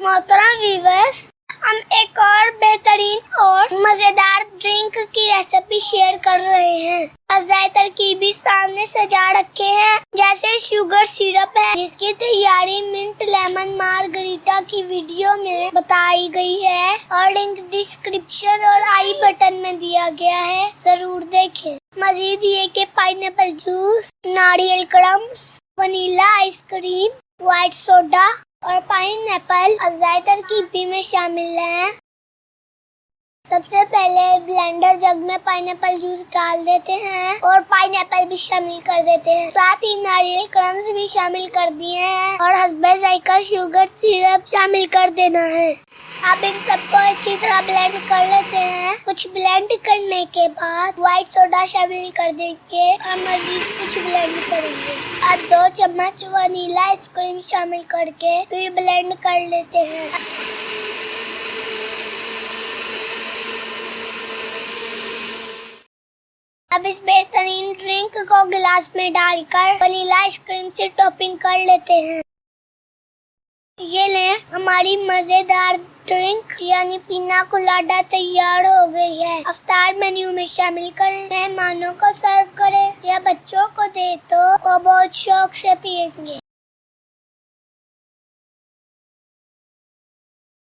मोहतरम व्यूवर्स हम एक और बेहतरीन और मज़ेदार ड्रिंक की रेसिपी शेयर कर रहे हैं। अजाय तरकीबी सामने सजा रखे हैं, जैसे शुगर सिरप है, जिसकी तैयारी मिंट लेमन मार्गरीटा की वीडियो में बताई गई है। और लिंक डिस्क्रिप्शन और आई बटन में दिया गया है। ज़रूर देखें। मजीद ये के पाइनएप्पल जूस नारियल crumbs vanilla ice cream white soda और पाइन एप्पल अजाय तरकीबी में शामिल हैं। सबसे पहले ब्लेंडर जग में पाइनएप्पल जूस डाल देते हैं और पाइनएप्पल भी शामिल कर देते हैं। साथ ही नारियल क्रम्स भी शामिल कर दिए हैं और हसबे जायका शुगर सिरप शामिल कर देना है। अब इन सबको अच्छी तरह ब्लेंड कर लेते हैं। कुछ ब्लेंड करने के बाद व्हाइट सोडा शामिल कर देंगे। और मजीद कुछ ब्लेंड करेंगे। अब दो चम्मच वनीला आइसक्रीम शामिल करके फिर ब्लेंड कर लेते हैं। अब इस बेहतरीन ड्रिंक को गिलास में डालकर वनीला आइसक्रीम से टॉपिंग कर लेते हैं। ये लें हमारी मज़ेदार ड्रिंक यानी पीना कुलाडा तैयार हो गई है। अफ्तार मेन्यू में शामिल करें मेहमानों को सर्व करें। या बच्चों को दे तो वो बहुत शौक से पियेंगे।